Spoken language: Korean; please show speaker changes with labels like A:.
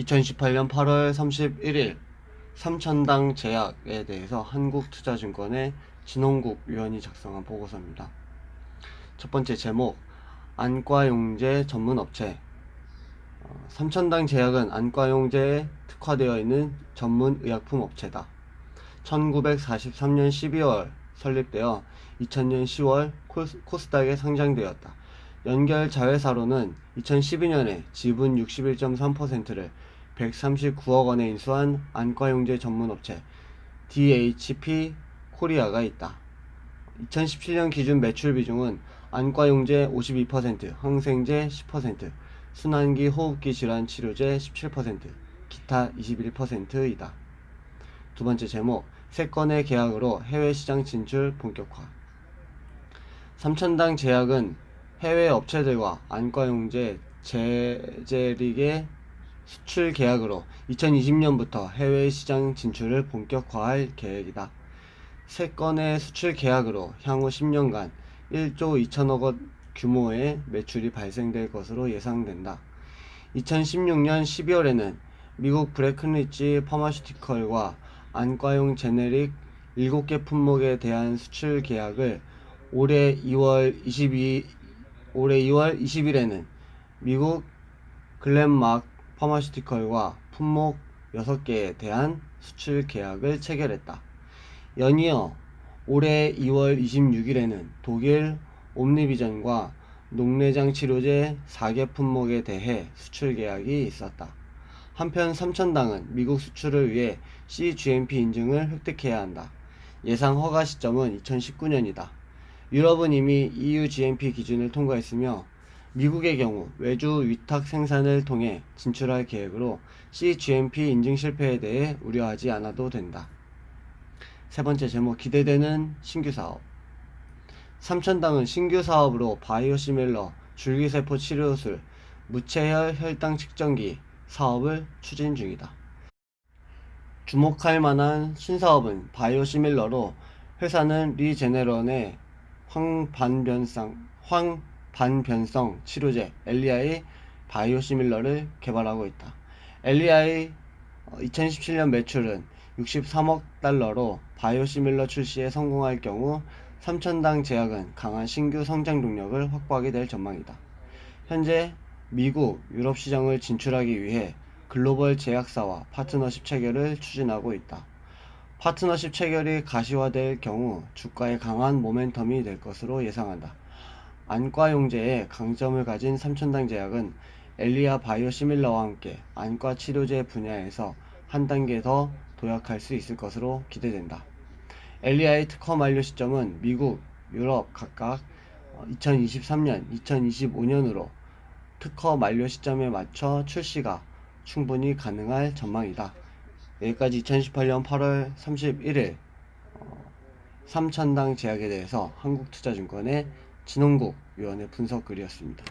A: 2018년 8월 31일 삼천당 제약에 대해서 한국투자증권의 진홍국 위원이 작성한 보고서입니다. 첫 번째 제목 안과용제 전문업체 어, 삼천당 제약은 안과용제에 특화되어 있는 전문 의약품 업체다. 1943년 12월 설립되어 2000년 10월 코스- 코스닥에 상장되었다. 연결 자회사로는 2012년에 지분 61.3%를 139억 원에 인수한 안과용제 전문업체 DHP 코리아가 있다. 2017년 기준 매출 비중은 안과용제 52%, 항생제 10%, 순환기 호흡기 질환 치료제 17%, 기타 21%이다. 두 번째 제목, 세 건의 계약으로 해외 시장 진출 본격화. 삼천당 제약은 해외 업체들과 안과용제 제제릭의 수출 계약으로 2020년부터 해외 시장 진출을 본격화할 계획이다. 세 건의 수출 계약으로 향후 10년간 1조 2천억 원 규모의 매출이 발생될 것으로 예상된다. 2016년 12월에는 미국 브레큰리지 파마슈티컬과 안과용 제네릭 7개 품목에 대한 수출 계약을 올해 2월 22 올해 2월 20일에는 미국 글렌마 크 파마슈티컬과 품목 6개에 대한 수출 계약을 체결했다. 연이어 올해 2월 26일에는 독일 옴니비전과 녹내장 치료제 4개 품목에 대해 수출 계약이 있었다. 한편 삼천당은 미국 수출을 위해 CGMP 인증을 획득해야 한다. 예상 허가 시점은 2019년이다. 유럽은 이미 EU GMP 기준을 통과했으며 미국의 경우 외주 위탁 생산을 통해 진출할 계획으로 CGMP 인증 실패에 대해 우려하지 않아도 된다. 세 번째 제목 기대되는 신규 사업. 삼천당은 신규 사업으로 바이오시밀러 줄기세포 치료술 무체혈 혈당 측정기 사업을 추진 중이다. 주목할 만한 신사업은 바이오시밀러로 회사는 리제네런의 황반변성, 황 반변성 치료제 엘리아의 바이오시밀러를 개발하고 있다. 엘리아의 2017년 매출은 63억 달러로 바이오시밀러 출시에 성공할 경우 삼천당 제약은 강한 신규 성장 동력을 확보하게 될 전망이다. 현재 미국, 유럽 시장을 진출하기 위해 글로벌 제약사와 파트너십 체결을 추진하고 있다. 파트너십 체결이 가시화될 경우 주가에 강한 모멘텀이 될 것으로 예상한다. 안과용제에 강점을 가진 삼천당 제약은 엘리아 바이오시밀러와 함께 안과 치료제 분야에서 한 단계 더 도약할 수 있을 것으로 기대된다. 엘리아의 특허 만료 시점은 미국, 유럽 각각 2023년, 2025년으로 특허 만료 시점에 맞춰 출시가 충분히 가능할 전망이다. 여기까지 2018년 8월 31일 삼천당 제약에 대해서 한국투자증권의 진홍국 위원의 분석 글이었습니다.